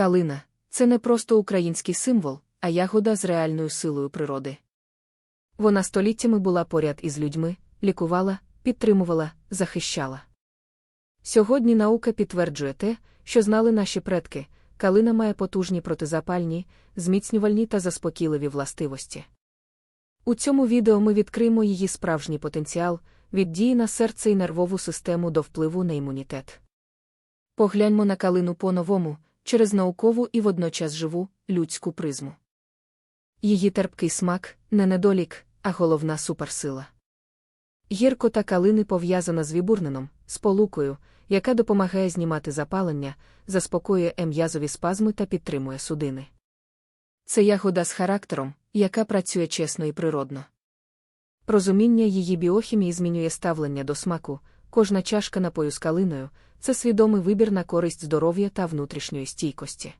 Калина це не просто український символ, а ягода з реальною силою природи. Вона століттями була поряд із людьми, лікувала, підтримувала, захищала. Сьогодні наука підтверджує те, що знали наші предки, калина має потужні протизапальні, зміцнювальні та заспокійливі властивості. У цьому відео ми відкриємо її справжній потенціал від дії на серце і нервову систему до впливу на імунітет. Погляньмо на калину по-новому, через наукову і водночас живу, людську призму. Її терпкий смак не недолік, а головна суперсила. Гіркота калини пов'язана з вібурнином, сполукою, яка допомагає знімати запалення, заспокоює ем'язові спазми та підтримує судини. Це ягода з характером, яка працює чесно і природно. Розуміння її біохімії змінює ставлення до смаку, кожна чашка напою з калиною це свідомий вибір на користь здоров'я та внутрішньої стійкості.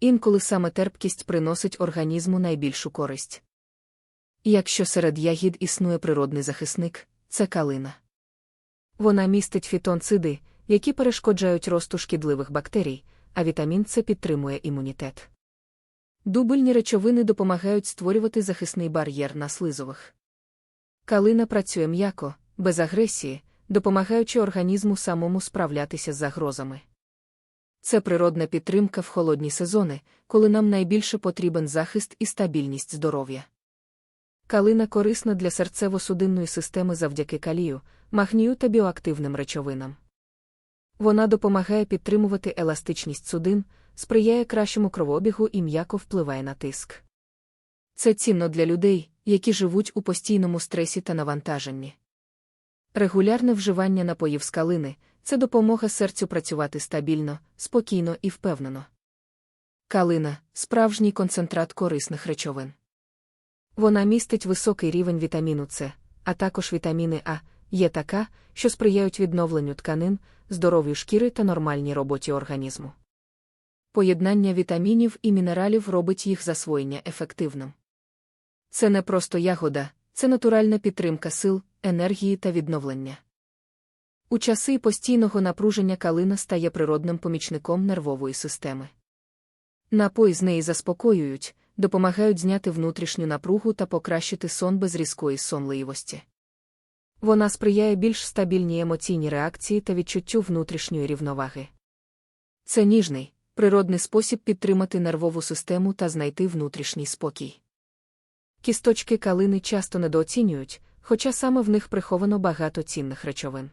Інколи саме терпкість приносить організму найбільшу користь. Якщо серед ягід існує природний захисник, це калина. Вона містить фітонциди, які перешкоджають росту шкідливих бактерій, а вітамін С підтримує імунітет. Дубельні речовини допомагають створювати захисний бар'єр на слизових. Калина працює м'яко, без агресії, допомагаючи організму самому справлятися з загрозами. Це природна підтримка в холодні сезони, коли нам найбільше потрібен захист і стабільність здоров'я. Калина корисна для серцево-судинної системи завдяки калію, магнію та біоактивним речовинам. Вона допомагає підтримувати еластичність судин, сприяє кращому кровообігу і м'яко впливає на тиск. Це цінно для людей, які живуть у постійному стресі та навантаженні. Регулярне вживання напоїв з калини це допомога серцю працювати стабільно, спокійно і впевнено. Калина справжній концентрат корисних речовин. Вона містить високий рівень вітаміну С, а також вітаміни А, є така, що сприяють відновленню тканин, здоров'ю шкіри та нормальній роботі організму. Поєднання вітамінів і мінералів робить їх засвоєння ефективним. Це не просто ягода, це натуральна підтримка сил, енергії та відновлення. У часи постійного напруження калина стає природним помічником нервової системи. Напої з неї заспокоюють, допомагають зняти внутрішню напругу та покращити сон без різкої сонливості. Вона сприяє більш стабільній емоційній реакції та відчуттю внутрішньої рівноваги. Це ніжний, природний спосіб підтримати нервову систему та знайти внутрішній спокій. Кісточки калини часто недооцінюють, хоча саме в них приховано багато цінних речовин.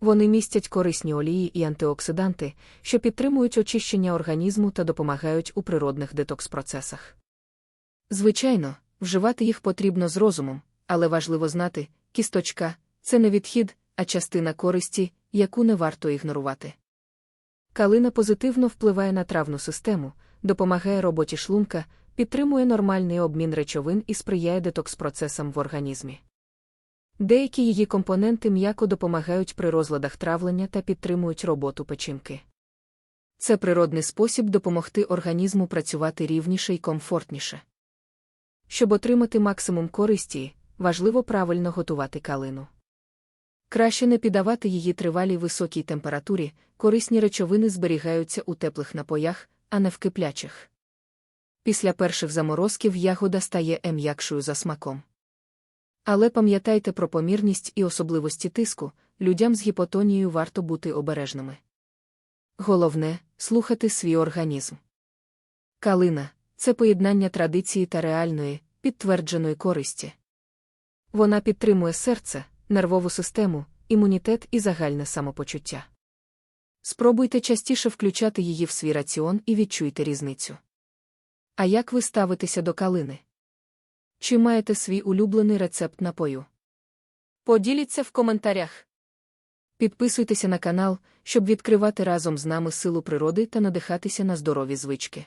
Вони містять корисні олії і антиоксиданти, що підтримують очищення організму та допомагають у природних детокс-процесах. Звичайно, вживати їх потрібно з розумом, але важливо знати, кісточка це не відхід, а частина користі, яку не варто ігнорувати. Калина позитивно впливає на травну систему, допомагає роботі шлунка, підтримує нормальний обмін речовин і сприяє детокс-процесам в організмі. Деякі її компоненти м'яко допомагають при розладах травлення та підтримують роботу печінки. Це природний спосіб допомогти організму працювати рівніше і комфортніше. Щоб отримати максимум користі, важливо правильно готувати калину. Краще не піддавати її тривалій високій температурі, корисні речовини зберігаються у теплих напоях, а не в киплячих. Після перших заморозків ягода стає ем'якшою за смаком. Але пам'ятайте про помірність і особливості тиску, людям з гіпотонією варто бути обережними. Головне слухати свій організм. Калина це поєднання традиції та реальної, підтвердженої користі. Вона підтримує серце, нервову систему, імунітет і загальне самопочуття. Спробуйте частіше включати її в свій раціон і відчуйте різницю. А як ви ставитеся до калини? Чи маєте свій улюблений рецепт напою? Поділіться в коментарях. Підписуйтеся на канал, щоб відкривати разом з нами силу природи та надихатися на здорові звички.